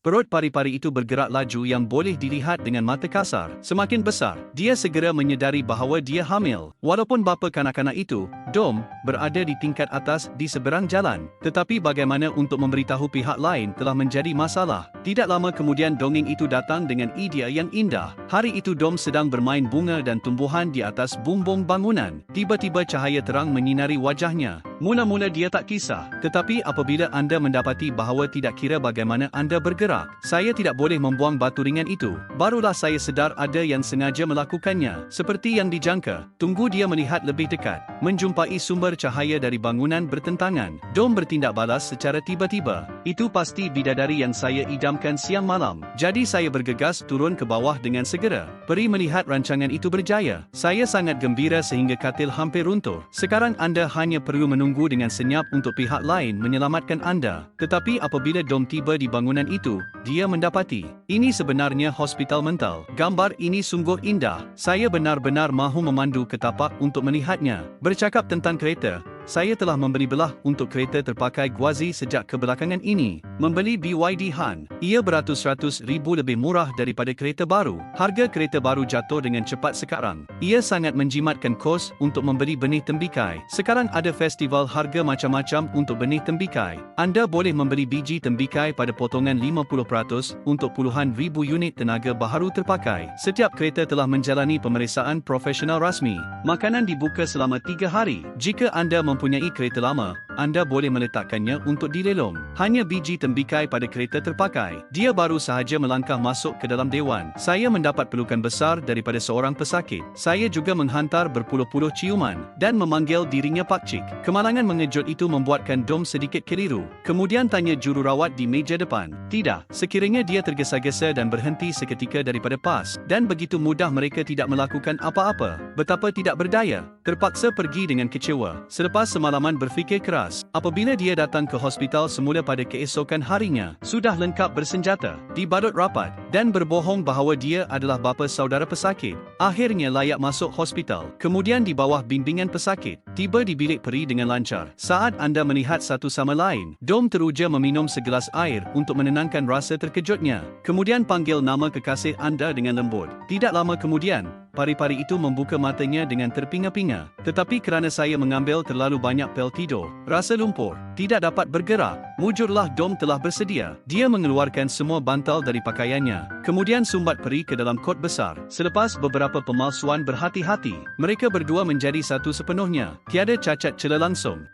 Perut pari-pari itu bergerak laju yang boleh dilihat dengan mata kasar. Semakin besar, dia segera menyedari bahawa dia hamil. Walaupun bapa kanak-kanak itu, Dom, berada di tingkat atas di seberang jalan. Tetapi bagaimana untuk memberitahu pihak lain telah menjadi masalah. Tidak lama kemudian dongeng itu datang dengan idea yang indah. Hari itu Dom sedang bermain bunga dan tumbuhan di atas bumbung bangunan. Tiba-tiba cahaya terang menyinari wajahnya. Mula-mula dia tak kisah, tetapi apabila anda mendapati bahawa tidak kira bagaimana anda bergerak, saya tidak boleh membuang batu ringan itu. Barulah saya sedar ada yang sengaja melakukannya. Seperti yang dijangka, tunggu dia melihat lebih dekat, menjumpai sumber cahaya dari bangunan bertentangan. Dom bertindak balas secara tiba-tiba. Itu pasti bidadari yang saya idamkan siang malam. Jadi saya bergegas turun ke bawah dengan segera. Peri melihat rancangan itu berjaya. Saya sangat gembira sehingga katil hampir runtuh. Sekarang anda hanya perlu menunggu dengan senyap untuk pihak lain menyelamatkan anda. Tetapi apabila Dom tiba di bangunan itu, dia mendapati, ini sebenarnya hospital mental. Gambar ini sungguh indah. Saya benar-benar mahu memandu ke tapak untuk melihatnya. Bercakap tentang kereta, saya telah membeli belah untuk kereta terpakai Guazi sejak kebelakangan ini. Membeli BYD Han, ia beratus-ratus ribu lebih murah daripada kereta baru. Harga kereta baru jatuh dengan cepat sekarang. Ia sangat menjimatkan kos untuk membeli benih tembikai. Sekarang ada festival harga macam-macam untuk benih tembikai. Anda boleh membeli biji tembikai pada potongan 50% untuk puluhan ribu unit tenaga baharu terpakai. Setiap kereta telah menjalani pemeriksaan profesional rasmi. Makanan dibuka selama 3 hari. Jika anda mempunyai kereta lama, anda boleh meletakkannya untuk dilelong. Hanya biji tembikai pada kereta terpakai. Dia baru sahaja melangkah masuk ke dalam dewan. Saya mendapat pelukan besar daripada seorang pesakit. Saya juga menghantar berpuluh-puluh ciuman dan memanggil dirinya pakcik. Kemalangan mengejut itu membuatkan Dom sedikit keliru. Kemudian tanya jururawat di meja depan. Tidak, sekiranya dia tergesa-gesa dan berhenti seketika daripada pas. Dan begitu mudah mereka tidak melakukan apa-apa. Betapa tidak berdaya. Terpaksa pergi dengan kecewa. Selepas semalaman berfikir keras, apabila dia datang ke hospital semula pada keesokan harinya, sudah lengkap bersenjata, dibadut rapat, dan berbohong bahawa dia adalah bapa saudara pesakit. Akhirnya layak masuk hospital, kemudian di bawah bimbingan pesakit, tiba di bilik peri dengan lancar. Saat anda melihat satu sama lain, Dom teruja meminum segelas air untuk menenangkan rasa terkejutnya. Kemudian panggil nama kekasih anda dengan lembut. Tidak lama kemudian, pari-pari itu membuka matanya dengan terpinga-pinga. Tetapi kerana saya mengambil terlalu banyak pel tidur, rasa lumpur, tidak dapat bergerak, mujurlah Dom telah bersedia. Dia mengeluarkan semua bantal dari pakaiannya, kemudian sumbat peri ke dalam kot besar. Selepas beberapa pemalsuan berhati-hati, mereka berdua menjadi satu sepenuhnya, tiada cacat celah langsung.